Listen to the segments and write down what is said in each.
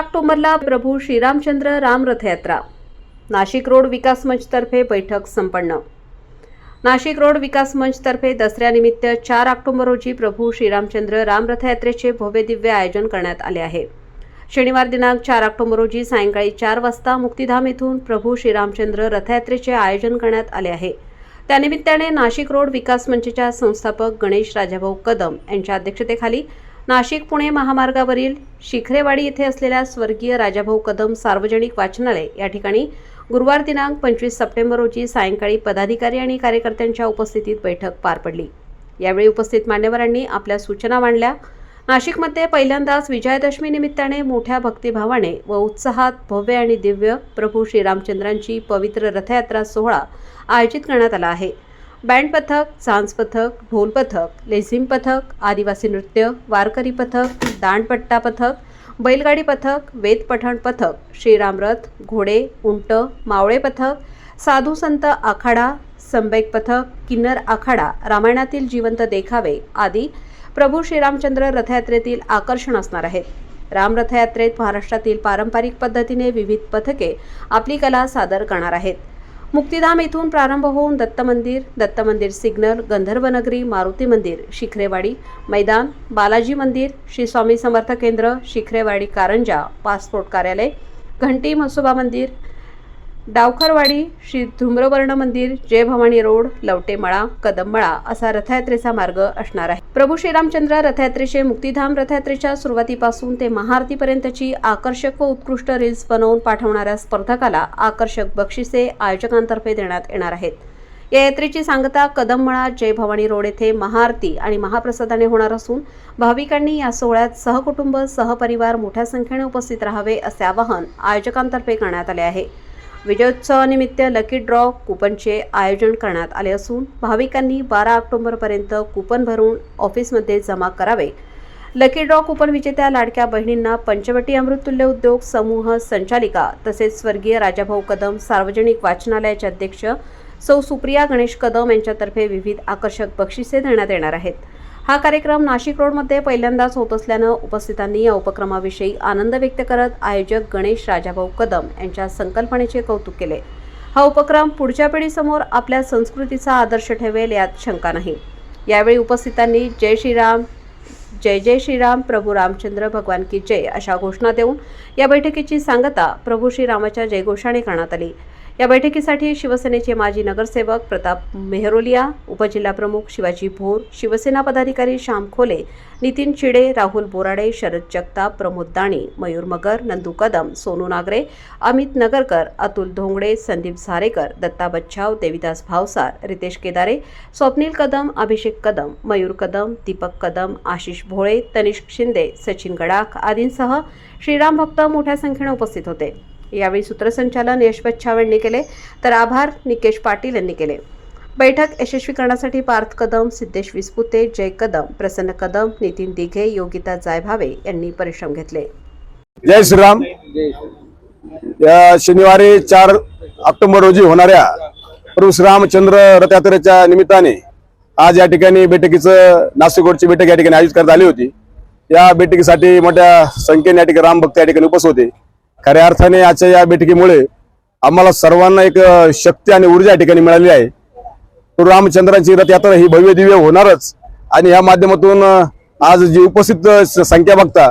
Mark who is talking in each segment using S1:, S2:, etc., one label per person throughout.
S1: ऑक्टोबरला प्रभू श्रीरामचंद्र राम रथयात्रा. नाशिक रोड विकास मंचतर्फे बैठक संपन्न. नाशिक रोड विकास मंचतर्फे दसऱ्यानिमित्त चार ऑक्टोबर रोजी प्रभू श्रीरामचंद्र राम रथयात्रेचे भव्य दिव्य आयोजन करण्यात आले आहे. शनिवार दिनांक चार ऑक्टोबर रोजी सायंकाळी चार वाजता मुक्तिधाम येथून प्रभू श्रीरामचंद्र रथयात्रेचे आयोजन करण्यात आले आहे. त्यानिमित्ताने नाशिक रोड विकास मंचच्या संस्थापक गणेश राजाभाऊ कदम यांच्या अध्यक्षतेखाली नाशिक पुणे महामार्गावरील शिखरेवाडी येथे असलेल्या स्वर्गीय राजाभाऊ कदम सार्वजनिक वाचनालय या ठिकाणी गुरुवार दिनांक पंचवीस सप्टेंबर रोजी सायंकाळी पदाधिकारी आणि कार्यकर्त्यांच्या उपस्थितीत बैठक पार पडली. यावेळी उपस्थित मान्यवरांनी आपल्या सूचना मांडल्या. नाशिकमध्ये पहिल्यांदाच विजयादशमी निमित्ताने मोठ्या भक्तिभावाने व उत्साहात भव्य आणि दिव्य प्रभू श्रीरामचंद्रांची पवित्र रथयात्रा सोहळा आयोजित करण्यात आला आहे. बँड पथक सांज पथक ढोल पथक लेझिम पथक आदिवासी नृत्य वारकरी पथक दांडपट्टा पथक बैलगाडी पथक वेदपठण पथक श्रीरामरथ घोडे उंट मावळे पथक साधू संत आखाडा संबेक पथक किन्नर आखाडा रामायणातील जिवंत देखावे आदी प्रभू श्रीरामचंद्र रथयात्रेतील आकर्षण असणार आहेत. राम रथयात्रेत महाराष्ट्रातील पारंपरिक पद्धतीने विविध पथके आपली कला सादर करणार आहेत. मुक्तिधाम येथून प्रारंभ होऊन दत्त मंदिर दत्त मंदिर सिग्नल गंधर्वनगरी मारुती मंदिर शिखरेवाडी मैदान बालाजी मंदिर श्री स्वामी समर्थ केंद्र शिखरेवाडी कारंजा पासपोर्ट कार्यालय घंटी म्हसोबा मंदिर डावखरवाडी श्री धूम्रवर्ण मंदिर जय भवानी रोड लवटेमळा कदममळा असा रथयात्रेचा मार्ग असणार आहे. प्रभू श्रीरामचंद्र रथयात्रेचे मुक्तिधाम रथयात्रेच्या सुरुवातीपासून ते महाआरतीपर्यंतची आकर्षक व उत्कृष्ट रील्स बनवून पाठवणाऱ्या स्पर्धकाला आकर्षक बक्षिसे आयोजकांतर्फे देण्यात येणार आहेत. या यात्रेची सांगता कदममळा जय भवानी रोड येथे महाआरती आणि महाप्रसादाने होणार असून भाविकांनी या सोहळ्यात सहकुटुंब सहपरिवार मोठ्या संख्येने उपस्थित राहावे असे आवाहन आयोजकांतर्फे करण्यात आले आहे. विजयोत्सवानिमित्त लकी ड्रॉ कुपनचे आयोजन करण्यात आले असून भाविकांनी बारा ऑक्टोबरपर्यंत कुपन भरून ऑफिसमध्ये जमा करावे. लकी ड्रॉ कुपन विजेत्या लाडक्या बहिणींना पंचवटी अमृततुल्य उद्योग समूह संचालिका तसेच स्वर्गीय राजाभाऊ कदम सार्वजनिक वाचनालयाचे अध्यक्ष सौ सुप्रिया गणेश कदम यांच्यातर्फे विविध आकर्षक बक्षिसे देण्यात येणार आहेत. हा कार्यक्रम नाशिक रोडमध्ये पहिल्यांदाच होत असल्यानं उपस्थितांनी या उपक्रमाविषयी आनंद व्यक्त करत आयोजक गणेश राजाभाऊ कदम यांच्या संकल्पनेचे कौतुक केले. हा उपक्रम पुढच्या पिढीसमोर आपल्या संस्कृतीचा आदर्श ठेवेल यात शंका नाही. यावेळी उपस्थितांनी जय श्रीराम जय जय श्रीराम प्रभू रामचंद्र भगवान की जय अशा घोषणा देऊन या बैठकीची सांगता प्रभू श्रीरामाच्या जयघोषाने करण्यात आली. या बैठकीसाठी शिवसेनेचे माजी नगरसेवक प्रताप मेहरोलिया उपजिल्हाप्रमुख शिवाजी भोर शिवसेना पदाधिकारी श्याम खोले नितीन चिडे राहुल बोराडे शरद जगताप प्रमोद दाणी मयूर मगर नंदू कदम सोनू नागरे अमित नगरकर अतुल धोंगडे संदीप झारेकर दत्ता बच्छाव देविदास भावसार रितेश केदारे स्वप्नील कदम अभिषेक कदम मयूर कदम दीपक कदम आशिष भोळे तनिष्क शिंदे सचिन गडाख आदींसह श्रीराम भक्त मोठ्या संख्येने उपस्थित होते. यावेळी सूत्रसंचालन यशवंत बच्छाव यांनी केले. तर आभार निकेश पाटील यांनी केले. बैठक यशस्वी करण्यासाठी पार्थ कदम सिद्धेश विस्पुते जय कदम प्रसन्न कदम नितीन दिघे योगिता जायभावे यांनी परिश्रम घेतले.
S2: जय श्रीराम. या शनिवारी चार ऑक्टोबर रोजी होणाऱ्या प्रभू श्रीरामचंद्र रथयात्रेच्या निमित्ताने आज या ठिकाणी बैठकीचं नाशिकोडची बैठक या ठिकाणी आयोजित करण्यात आली होती. या बैठकीसाठी मोठ्या संख्येने या ठिकाणी रामभक्त या ठिकाणी उपस्थित होते. खऱ्या अर्थाने आजच्या या बैठकीमुळे आम्हाला सर्वांना एक शक्ती आणि ऊर्जा या ठिकाणी मिळाली आहे. प्रभू रामचंद्रांची रथयात्रा ही भव्य दिव्य होणारच. आणि या माध्यमातून आज जी उपस्थित संख्या बघता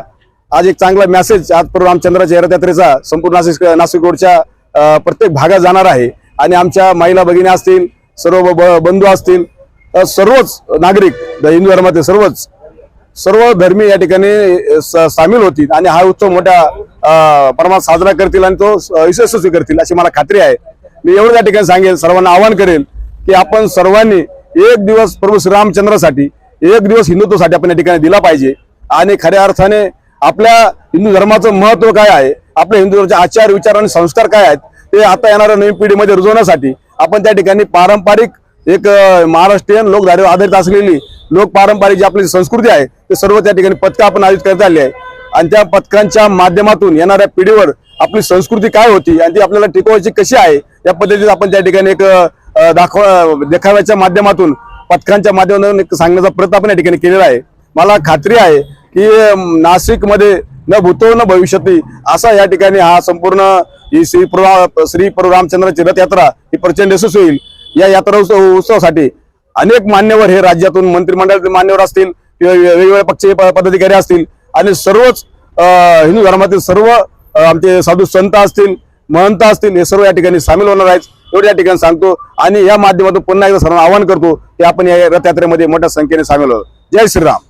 S2: आज एक चांगला मेसेज आज प्रभू रामचंद्राच्या रथयात्रेचा संपूर्ण नाशिक नाशिक रोडच्या प्रत्येक भागात जाणार आहे. आणि आमच्या महिला भगिनी असतील सर्व ब- बंधू असतील सर्वच नागरिक हिंदू धर्मातील सर्वच सर्व धर्मी या ठिकाणी स- सामील होतील. आणि हा उत्सव मोठ्या अ, प्रमाणात साजरा करतील आणि तो यशस्वी करतील अशी मला खात्री आहे. मी एवढं त्या ठिकाणी सांगेल सर्वांना आवाहन करेल की आपण सर्वांनी एक दिवस प्रभू श्रीरामचंद्रासाठी एक दिवस हिंदुत्वासाठी आपण या ठिकाणी दिला पाहिजे. आणि खऱ्या अर्थाने आपल्या हिंदू धर्माचं महत्त्व काय आहे आपल्या हिंदू धर्माचे आचार विचार आणि संस्कार काय आहेत ते आता येणाऱ्या नवीन पिढीमध्ये रुजवण्यासाठी आपण त्या ठिकाणी पारंपरिक एक महाराष्ट्रीयन लोकधारेवर आधारित असलेली लोक पारंपरिक जी आपली संस्कृती आहे ते सर्व त्या ठिकाणी पथकं आपण आयोजित करता आली आहे. आणि त्या पथकांच्या माध्यमातून येणाऱ्या पिढीवर आपली संस्कृती काय होती आणि ती आपल्याला टिकवायची कशी आहे या पद्धतीत आपण त्या ठिकाणी एक दाखवा दाखव देखाव्याच्या माध्यमातून पथकांच्या माध्यमातून एक सांगण्याचा प्रयत्न आपण या ठिकाणी केलेला आहे. मला खात्री आहे की नाशिकमध्ये न भूतो न भविष्यती असा या ठिकाणी हा संपूर्ण ही श्री प्रभा श्री प्रभू रामचंद्राची रथयात्रा ही प्रचंड यशस्वी होईल. या यात्रा उत्सव उत्सवासाठी अनेक मान्यवर हे राज्यातून मंत्रिमंडळातील मान्यवर असतील किंवा वेगवेगळ्या पक्षीय प- पदाधिकारी असतील आणि सर्वच अं, हिंदू धर्मातील सर्व आमचे साधू संत असतील महंत असतील हे सर्व या ठिकाणी सामील होणार आहेत. एवढं या ठिकाणी सांगतो आणि या माध्यमातून पुन्हा एकदा सर्वांना आवाहन करतो की आपण या रथयात्रेमध्ये मोठ्या संख्येने सामील होतो जय श्रीराम.